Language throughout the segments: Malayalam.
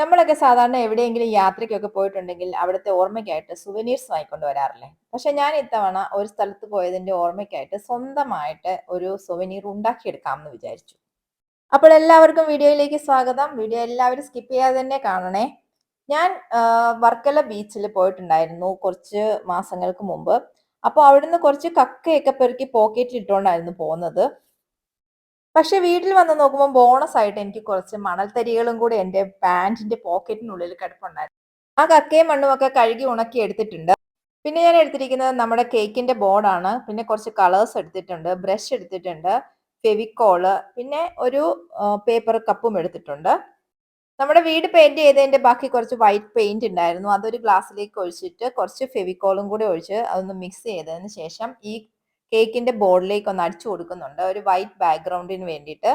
നമ്മളൊക്കെ സാധാരണ എവിടെയെങ്കിലും യാത്രയ്ക്കൊക്കെ പോയിട്ടുണ്ടെങ്കിൽ അവിടുത്തെ ഓർമ്മയ്ക്കായിട്ട് സുവനീർസ് വാങ്ങിക്കൊണ്ട് വരാറില്ലേ പക്ഷെ ഞാൻ ഇത്തവണ ഒരു സ്ഥലത്ത് പോയതിന്റെ ഓർമ്മയ്ക്കായിട്ട് സ്വന്തമായിട്ട് ഒരു സുവനീർ ഉണ്ടാക്കിയെടുക്കാമെന്ന് വിചാരിച്ചു. അപ്പോൾ എല്ലാവർക്കും വീഡിയോയിലേക്ക് സ്വാഗതം. വീഡിയോ എല്ലാവരും സ്കിപ്പ് ചെയ്യാതെ തന്നെ കാണണേ. ഞാൻ വർക്കല ബീച്ചിൽ പോയിട്ടുണ്ടായിരുന്നു കുറച്ച് മാസങ്ങൾക്ക് മുമ്പ്. അപ്പോൾ അവിടുന്ന് കുറച്ച് കക്കയൊക്കെ പെറുക്കി പോക്കറ്റിൽ ഇട്ടുകൊണ്ടായിരുന്നു പോകുന്നത്. പക്ഷെ വീട്ടിൽ വന്ന് നോക്കുമ്പോൾ ബോണസ് ആയിട്ട് എനിക്ക് കുറച്ച് മണൽത്തരികളും കൂടി എന്റെ പാന്റിന്റെ പോക്കറ്റിനുള്ളിൽ കിടപ്പുണ്ടായിരുന്നു. ആ കക്കയും മണ്ണും ഒക്കെ കഴുകി ഉണക്കി എടുത്തിട്ടുണ്ട്. പിന്നെ ഞാൻ എടുത്തിരിക്കുന്നത് നമ്മുടെ കേക്കിന്റെ ബോർഡാണ് പിന്നെ കുറച്ച് കളേഴ്സ് എടുത്തിട്ടുണ്ട്. ബ്രഷ് എടുത്തിട്ടുണ്ട്. ഫെവിക്കോൾ പിന്നെ ഒരു പേപ്പർ കപ്പും എടുത്തിട്ടുണ്ട്. നമ്മുടെ വീട് പെയിന്റ് ചെയ്തതിന്റെ ബാക്കി കുറച്ച് വൈറ്റ് പെയിന്റ് ഉണ്ടായിരുന്നു. അതൊരു ഗ്ലാസ്സിലേക്ക് ഒഴിച്ചിട്ട് കുറച്ച് ഫെവിക്കോളും കൂടി ഒഴിച്ച് അതൊന്ന് മിക്സ് ചെയ്തതിന് ശേഷം ഈ കേക്കിന്റെ ബോർഡിലേക്ക് ഒന്ന് അടിച്ചു കൊടുക്കുന്നുണ്ട്. ഒരു വൈറ്റ് ബാക്ക്ഗ്രൗണ്ടിന് വേണ്ടിയിട്ട്.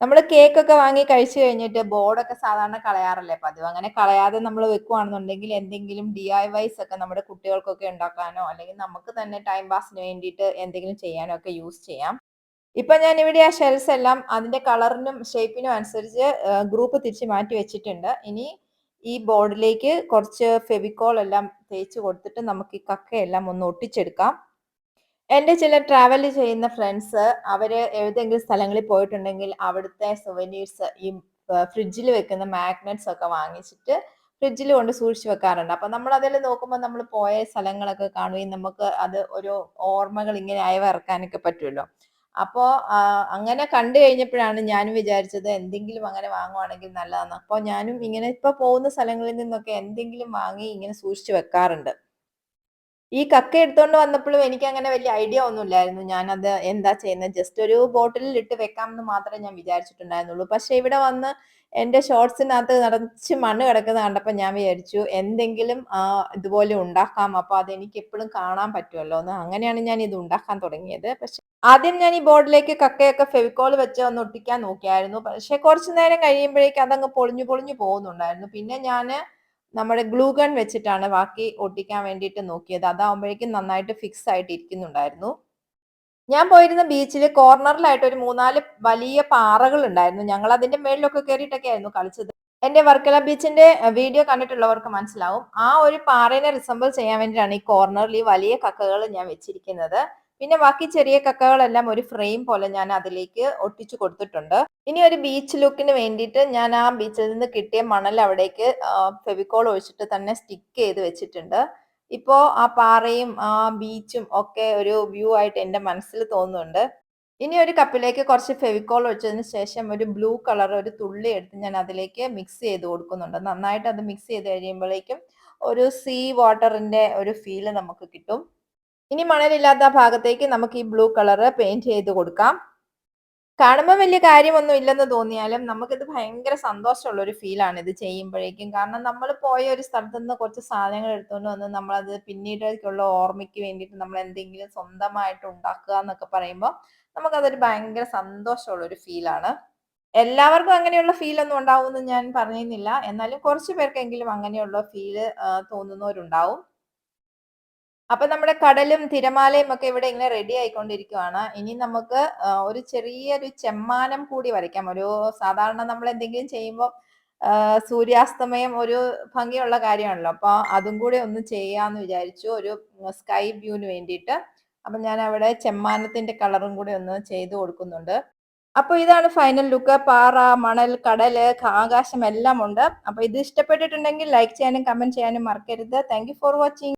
നമ്മൾ കേക്കൊക്കെ വാങ്ങി കഴിച്ചു കഴിഞ്ഞിട്ട് ബോർഡൊക്കെ സാധാരണ കളയാറല്ലേ പതിവ്. അങ്ങനെ കളയാതെ നമ്മൾ വെക്കുവാണെന്നുണ്ടെങ്കിൽ എന്തെങ്കിലും ഡി ഐ വൈസ് ഒക്കെ നമ്മുടെ കുട്ടികൾക്കൊക്കെ ഉണ്ടാക്കാനോ അല്ലെങ്കിൽ നമുക്ക് തന്നെ ടൈം പാസിന് വേണ്ടിയിട്ട് എന്തെങ്കിലും ചെയ്യാനോ ഒക്കെ യൂസ് ചെയ്യാം. ഇപ്പൊ ഞാൻ ഇവിടെ ആ ഷെൽസ് എല്ലാം അതിന്റെ കളറിനും ഷേപ്പിനും അനുസരിച്ച് ഗ്രൂപ്പ് തിരിച്ച് മാറ്റി വെച്ചിട്ടുണ്ട്. ഇനി ഈ ബോർഡിലേക്ക് കുറച്ച് ഫെവിക്കോൾ എല്ലാം തേച്ച് കൊടുത്തിട്ട് നമുക്ക് ഈ കക്കയെല്ലാം ഒന്ന് ഒട്ടിച്ചെടുക്കാം. എന്റെ ചില ട്രാവൽ ചെയ്യുന്ന ഫ്രണ്ട്സ് അവർ ഏതെങ്കിലും സ്ഥലങ്ങളിൽ പോയിട്ടുണ്ടെങ്കിൽ അവിടുത്തെ സുവനീഴ്സ് ഈ ഫ്രിഡ്ജിൽ വെക്കുന്ന മാഗ്നറ്റ്സ് ഒക്കെ വാങ്ങിച്ചിട്ട് ഫ്രിഡ്ജിൽ കൊണ്ട് സൂക്ഷിച്ചു വെക്കാറുണ്ട്. അപ്പൊ നമ്മൾ അതിൽ നോക്കുമ്പോൾ നമ്മൾ പോയ സ്ഥലങ്ങളൊക്കെ കാണുകയും നമുക്ക് അത് ഒരു ഓർമ്മകൾ ഇങ്ങനെ അയവിറക്കാനൊക്കെ പറ്റുമല്ലോ. അപ്പോ അങ്ങനെ കണ്ടു കഴിഞ്ഞപ്പോഴാണ് ഞാനും വിചാരിച്ചത് എന്തെങ്കിലും അങ്ങനെ വാങ്ങുവാണെങ്കിൽ നല്ലതാണ് അപ്പോൾ ഞാനും ഇങ്ങനെ ഇപ്പൊ പോകുന്ന സ്ഥലങ്ങളിൽ നിന്നൊക്കെ എന്തെങ്കിലും വാങ്ങി ഇങ്ങനെ സൂക്ഷിച്ചു വെക്കാറുണ്ട്. ഈ കക്ക എടുത്തോണ്ട് വന്നപ്പോഴും എനിക്ക് അങ്ങനെ വലിയ ഐഡിയ ഒന്നും ഇല്ലായിരുന്നു ഞാനത് എന്താ ചെയ്യുന്നത് ജസ്റ്റ് ഒരു ബോട്ടിലിൽ ഇട്ട് വെക്കാമെന്ന് മാത്രമേ ഞാൻ വിചാരിച്ചിട്ടുണ്ടായിരുന്നുള്ളൂ. പക്ഷെ ഇവിടെ വന്ന് എന്റെ ഷോർട്സിനകത്ത് നിറച്ച് മണ്ണ് കിടക്കുന്നത് കണ്ടപ്പോൾ ഞാൻ വിചാരിച്ചു എന്തെങ്കിലും ഇതുപോലെ ഉണ്ടാക്കാം. അപ്പൊ അത് എനിക്ക് എപ്പോഴും കാണാൻ പറ്റുമല്ലോ എന്ന്. അങ്ങനെയാണ് ഞാൻ ഇത് ഉണ്ടാക്കാൻ തുടങ്ങിയത്. പക്ഷെ ആദ്യം ഞാൻ ഈ ബോർഡിലേക്ക് കക്കയൊക്കെ ഫെവിക്കോൾ വെച്ച് ഒന്ന് ഒട്ടിക്കാൻ നോക്കിയായിരുന്നു. പക്ഷെ കുറച്ചു നേരം കഴിയുമ്പോഴേക്കും അതങ്ങ് പൊളിഞ്ഞു പൊളിഞ്ഞു പോകുന്നുണ്ടായിരുന്നു. പിന്നെ ഞാൻ നമ്മുടെ ഗ്ലൂ ഗൺ വെച്ചിട്ടാണ് ബാക്കി ഒട്ടിക്കാൻ വേണ്ടിയിട്ട് നോക്കിയത്. അതാവുമ്പോഴേക്കും നന്നായിട്ട് ഫിക്സ് ആയിട്ട് ഇരിക്കുന്നുണ്ടായിരുന്നു. ഞാൻ പോയിരുന്ന ബീച്ചിൽ കോർണറിലായിട്ട് ഒരു മൂന്നാൽ വലിയ പാറകൾ ഉണ്ടായിരുന്നു. ഞങ്ങൾ അതിന്റെ മേളിലൊക്കെ കയറിയിട്ടൊക്കെ ആയിരുന്നു കളിച്ചത്. എന്റെ വർക്കല ബീച്ചിന്റെ വീഡിയോ കണ്ടിട്ടുള്ളവർക്ക് മനസ്സിലാവും. ആ ഒരു പാറേനെ റിസംബിൾ ചെയ്യാൻ വേണ്ടിയിട്ടാണ് ഈ കോർണറിൽ ഈ വലിയ കക്കകൾ ഞാൻ വെച്ചിരിക്കുന്നത്. പിന്നെ ബാക്കി ചെറിയ കക്കകളെല്ലാം ഒരു ഫ്രെയിം പോലെ ഞാൻ അതിലേക്ക് ഒട്ടിച്ചു കൊടുത്തിട്ടുണ്ട്. ഇനി ഒരു ബീച്ച് ലുക്കിന് വേണ്ടിയിട്ട് ഞാൻ ആ ബീച്ചിൽ നിന്ന് കിട്ടിയ മണൽ അവിടേക്ക് ഫെവിക്കോൾ ഒഴിച്ചിട്ട് തന്നെ സ്റ്റിക്ക് ചെയ്ത് വെച്ചിട്ടുണ്ട്. ഇപ്പോ ആ പാറയും ആ ബീച്ചും ഒക്കെ ഒരു വ്യൂ ആയിട്ട് എന്റെ മനസ്സിൽ തോന്നുന്നുണ്ട്. ഇനി ഒരു കപ്പിലേക്ക് കുറച്ച് ഫെവിക്കോൾ ഒഴിച്ചതിന് ശേഷം ഒരു ബ്ലൂ കളർ ഒരു തുള്ളി എടുത്ത് ഞാൻ അതിലേക്ക് മിക്സ് ചെയ്ത് കൊടുക്കുന്നുണ്ട്. നന്നായിട്ട് അത് മിക്സ് ചെയ്ത് കഴിയുമ്പോഴേക്കും ഒരു സീ വാട്ടറിന്റെ ഒരു ഫീൽ നമുക്ക് കിട്ടും. ഇനി മണലില്ലാത്ത ഭാഗത്തേക്ക് നമുക്ക് ഈ ബ്ലൂ കളർ പെയിന്റ് ചെയ്ത് കൊടുക്കാം. കാണുമ്പോൾ വലിയ കാര്യമൊന്നും ഇല്ലെന്ന് തോന്നിയാലും നമുക്കിത് ഭയങ്കര സന്തോഷമുള്ള ഒരു ഫീലാണ് ഇത് ചെയ്യുമ്പോഴേക്കും. കാരണം നമ്മൾ പോയ ഒരു സ്ഥലത്ത് നിന്ന് കുറച്ച് സാധനങ്ങൾ എടുത്തുകൊണ്ട് വന്ന് നമ്മളത് പിന്നീടേക്കുള്ള ഓർമ്മയ്ക്ക് വേണ്ടിയിട്ട് നമ്മൾ എന്തെങ്കിലും സ്വന്തമായിട്ട് ഉണ്ടാക്കുക എന്നൊക്കെ പറയുമ്പോൾ നമുക്കതൊരു ഭയങ്കര സന്തോഷമുള്ള ഒരു ഫീലാണ് എല്ലാവർക്കും അങ്ങനെയുള്ള ഫീൽ ഒന്നും ഉണ്ടാവുമെന്ന് ഞാൻ പറയുന്നില്ല എന്നാലും കുറച്ച് പേർക്കെങ്കിലും അങ്ങനെയുള്ള ഫീൽ തോന്നുന്നവരുണ്ടാവും. അപ്പൊ നമ്മുടെ കടലും തിരമാലയും ഒക്കെ ഇവിടെ ഇങ്ങനെ റെഡി ആയിക്കൊണ്ടിരിക്കുവാണ്. ഇനി നമുക്ക് ഒരു ചെറിയൊരു ചെമ്മാനം കൂടി വരയ്ക്കാം. ഒരു സാധാരണ നമ്മൾ എന്തെങ്കിലും ചെയ്യുമ്പോൾ സൂര്യാസ്തമയം ഒരു ഭംഗിയുള്ള കാര്യമാണല്ലോ. അപ്പൊ അതും കൂടി ഒന്ന് ചെയ്യാന്ന് വിചാരിച്ചു ഒരു സ്കൈ വ്യൂവിന് വേണ്ടിയിട്ട്. അപ്പൊ ഞാൻ അവിടെ ചെമ്മാനത്തിന്റെ കളറും കൂടി ഒന്ന് ചെയ്തു കൊടുക്കുന്നുണ്ട്. അപ്പൊ ഇതാണ് ഫൈനൽ ലുക്ക് പാറ മണൽ കടൽ ആകാശം എല്ലാം ഉണ്ട് അപ്പൊ ഇത് ഇഷ്ടപ്പെട്ടിട്ടുണ്ടെങ്കിൽ ലൈക്ക് ചെയ്യാനും കമന്റ് ചെയ്യാനും മറക്കരുത്. Thank for watching